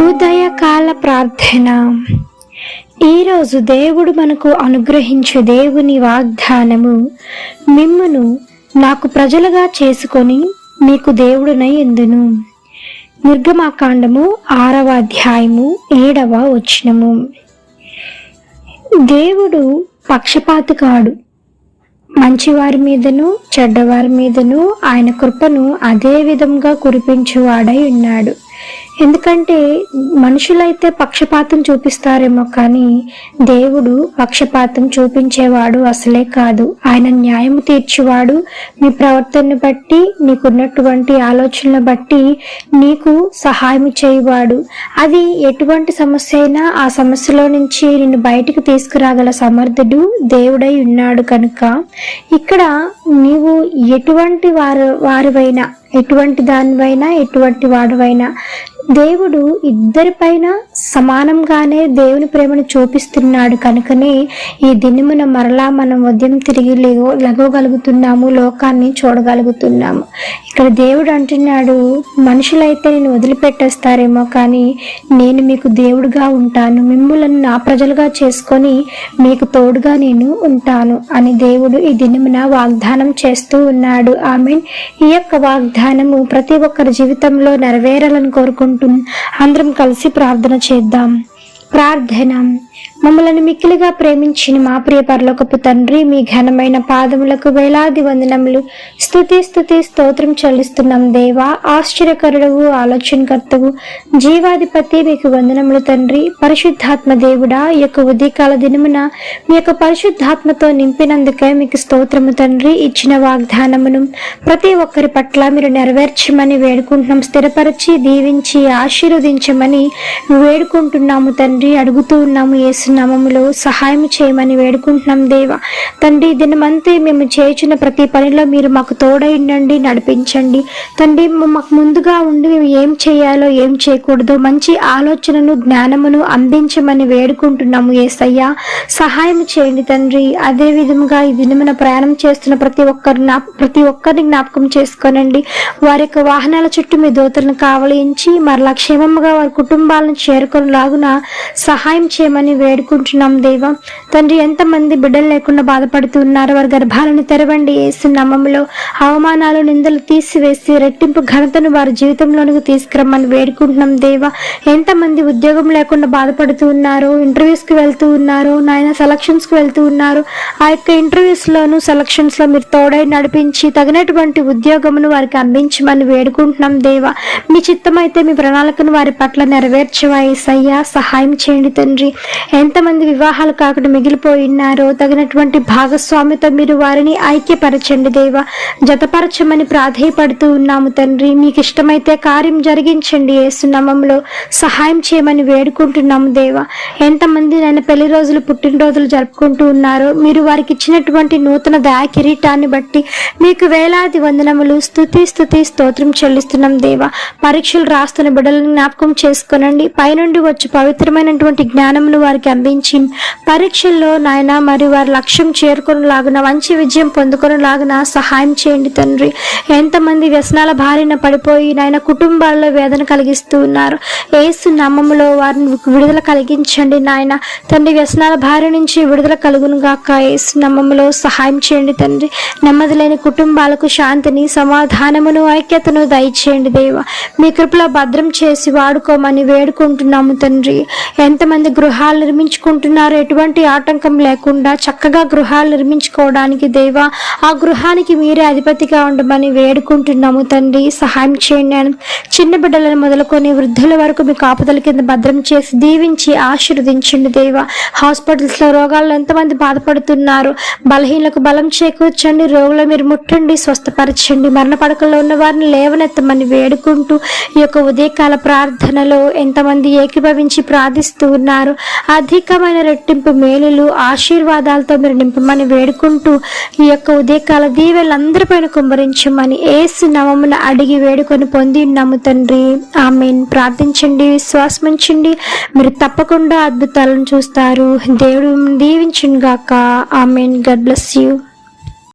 ఉదయకాల ప్రార్థన. ఈరోజు దేవుడు మనకు అనుగ్రహించే దేవుని వాగ్దానము మిమ్మును నాకు ప్రజలుగా చేసుకొని మీకు దేవుడునై ఎందును. నిర్గమాకాండము ఆరవ అధ్యాయము ఏడవ వచనము. దేవుడు పక్షపాతి కాడు మంచివారి మీదను చెడ్డవారి మీదను ఆయన కృపను అదే విధంగా కురిపించువాడై ఉన్నాడు. ఎందుకంటే మనుషులైతే పక్షపాతం చూపిస్తారేమో కానీ దేవుడు పక్షపాతం చూపించేవాడు అసలే కాదు. ఆయన న్యాయం తీర్చేవాడు. మీ ప్రవర్తనను బట్టి నీకున్నటువంటి ఆలోచనలు బట్టి నీకు సహాయం చేయవాడు. అది ఎటువంటి సమస్య అయినా ఆ సమస్యలో నుంచి నిన్ను బయటికి తీసుకురాగల సమర్థుడు దేవుడై ఉన్నాడు కనుక. ఇక్కడ నీవు ఎటువంటి వారు వారివైనా ఎటువంటి దానివైనా ఎటువంటి వాడివైనా దేవుడు ఇద్దరిపైన సమానంగానే దేవుని ప్రేమను చూపిస్తున్నాడు కనుకనే ఈ దినమున మరలా మనం ఉదయం తిరిగి లెగో లెగవగలుగుతున్నాము లోకాన్ని చూడగలుగుతున్నాము. ఇక్కడ దేవుడు అంటున్నాడు మనుషులైతే నేను వదిలిపెట్టేస్తారేమో కానీ నేను మీకు దేవుడుగా ఉంటాను మిమ్ములను నా ప్రజలుగా చేసుకొని మీకు తోడుగా నేను ఉంటాను అని దేవుడు ఈ దినమున వాగ్దానం చేస్తూ ఉన్నాడు. ఆమె ఈ యొక్క వాగ్దానము ప్రతి ఒక్కరి జీవితంలో నెరవేరాలని ఉంటుంది అందరం కలిసి ప్రార్థన చేద్దాం. ప్రార్థన. మమ్మలను మిక్కిలిగా ప్రేమించిన మా ప్రియ పరలోకపు తండ్రి మీ ఘనమైన పాదములకు వేలాది వందనములు. స్తుతి స్థుతి స్తోత్రం చెల్లిస్తున్నాం దేవా. ఆశ్చర్యకరుడవు ఆలోచనకర్తవు జీవాధిపతి మీకు వందనములు తండ్రి. పరిశుద్ధాత్మ దేవుడా ఈ యొక్క ఉదయకాల దినమున మీ యొక్క పరిశుద్ధాత్మతో నింపినందుకే మీకు స్తోత్రము తండ్రి. ఇచ్చిన వాగ్దానమును ప్రతి ఒక్కరి పట్ల మీరు నెరవేర్చమని వేడుకుంటున్నాం. స్థిరపరిచి దీవించి ఆశీర్వదించమని వేడుకుంటున్నాము తండ్రి. అడుగుతూ ఉన్నాము యేసు నామములో సహాయం చేయమని వేడుకుంటున్నాం దేవా. తండ్రి దినమంతా మేము చేయుచున్న ప్రతి పనిలో మీరు మాకు తోడైండండి నడిపించండి. తండ్రి మాకు ముందుగా ఉండి మేము ఏం చేయాలో ఏం చేయకూడదు మంచి ఆలోచనను జ్ఞానమును అందించమని వేడుకుంటున్నాము ఏసయ్యా. సహాయం చేయండి తండ్రి. అదే విధముగా ఈ దినమున ప్రయాణం చేస్తున్న ప్రతి ఒక్కరు ప్రతి ఒక్కరిని జ్ఞాపకం చేసుకోనండి. వారి యొక్క వాహనాల చుట్టూ మీ దోతలను కావలించి మరలా క్షేమంగా వారి కుటుంబాలను చేరుకొని లాగున సహాయం చేయమని వేడుకుంటున్నాం దేవా. తండ్రి ఎంతమంది బిడ్డలు లేకుండా బాధపడుతూ ఉన్నారు వారి గర్భాలను తెరవండి ఏసు అవమానాలు నిందలు తీసివేసి రెట్టింపు ఘనతను వారి జీవితంలోనికి తీసుకురమ్మని వేడుకుంటున్నాం దేవా. ఎంతమంది ఉద్యోగం లేకుండా బాధపడుతూ ఉన్నారు ఇంటర్వ్యూస్కి వెళ్తూ ఉన్నారు నాయన సెలక్షన్స్కి వెళ్తూ ఉన్నారు ఆ యొక్క ఇంటర్వ్యూస్లోను సెలక్షన్స్లో మీరు తోడై నడిపించి తగినటువంటి ఉద్యోగమును వారికి అందించమని వేడుకుంటున్నాం దేవా. మీ చిత్తమైతే మీ ప్రణాళికను వారి పట్ల నెరవేర్చవా ఏసయ్యా సహాయం చేయండి తండ్రి. ఎంతమంది వివాహాలు కాకుండా మిగిలిపోయి ఉన్నారో తగినటువంటి భాగస్వామితో మీరు వారిని ఐక్యపరచండి దేవా. జతపరచమని ప్రాధేయపడుతూ ఉన్నాము తండ్రి. మీకు ఇష్టమైతే కార్యం జరిగించండి ఏసునామంలో. సహాయం చేయమని వేడుకుంటున్నాము దేవా. ఎంతమంది నన్ను పెళ్ళి రోజులు పుట్టినరోజులు జరుపుకుంటూ ఉన్నారో మీరు వారికి ఇచ్చినటువంటి నూతన దయా కిరీటాన్ని బట్టి మీకు వేలాది వందనములు. స్థుతి స్థుతి స్తోత్రం చెల్లిస్తున్నాం దేవా. పరీక్షలు రాస్తున్న బిడ్డలను జ్ఞాపకం చేసుకోనండి. పైనుండి వచ్చి పవిత్రమైనటువంటి జ్ఞానమును వారికి అందించి పరీక్షల్లో నాయన మరియు వారి లక్ష్యం చేరుకునేలాగున మంచి విజయం పొందుకునేలాగున సహాయం చేయండి తండ్రి. ఎంతమంది వ్యసనాల బారిన పడిపోయి నాయన కుటుంబాల్లో వేదన కలిగిస్తూ ఉన్నారు. ఏసు నామములో వారిని విడుదల కలిగించండి నాయన. తండ్రి వ్యసనాల బారి నుంచి విడుదల కలుగును గాక. ఏసు నామములో సహాయం చేయండి తండ్రి. నెమ్మది లేని కుటుంబాలకు శాంతిని సమాధానమును ఐక్యతను దయచేయండి దేవ. మీ కృపలో భద్రం చేసి వాడుకోమని వేడుకుంటున్నాము తండ్రి. ఎంతమంది గృహాలు నిర్మించుకుంటున్నారు. ఎటువంటి ఆటంకం లేకుండా చక్కగా గృహాలు నిర్మించుకోవడానికి దేవా ఆ గృహానికి మీరే అధిపతిగా ఉండమని వేడుకుంటున్నాము తండ్రి. సహాయం చేయండి అని చిన్న బిడ్డలను మొదలుకొని వృద్ధుల వరకు మీ కాపుదల కింద భద్రం చేసి దీవించి ఆశీర్వదించండి దేవా. హాస్పిటల్స్లో రోగాల్లో ఎంతమంది బాధపడుతున్నారు? బలహీనలకు బలం చేకూర్చండి. రోగుల మీరు ముట్టండి. స్వస్థపరచండి. మరణ పడకల్లో ఉన్న వారిని లేవనెత్తమని వేడుకుంటూ ఈ యొక్క ఉదయకాల ప్రార్థనలో ఎంతమంది ఏకీభవించి ప్రార్థిస్తూ ఉన్నారు. అధికమైన రెట్టింపు మేలులు ఆశీర్వాదాలతో మీరు నింపమని వేడుకుంటూ ఈ యొక్క ఉదయకాల దీవెలందరిపైన కుమ్మరించమని ఏసు నవమున అడిగి వేడుకొని పొంది ఉన్నాము తండ్రి. ఆమెన్. ప్రార్థించండి విశ్వాసమించండి. మీరు తప్పకుండా అద్భుతాలను చూస్తారు. దేవుడు దీవించుగాక ఆమెన్. God bless you.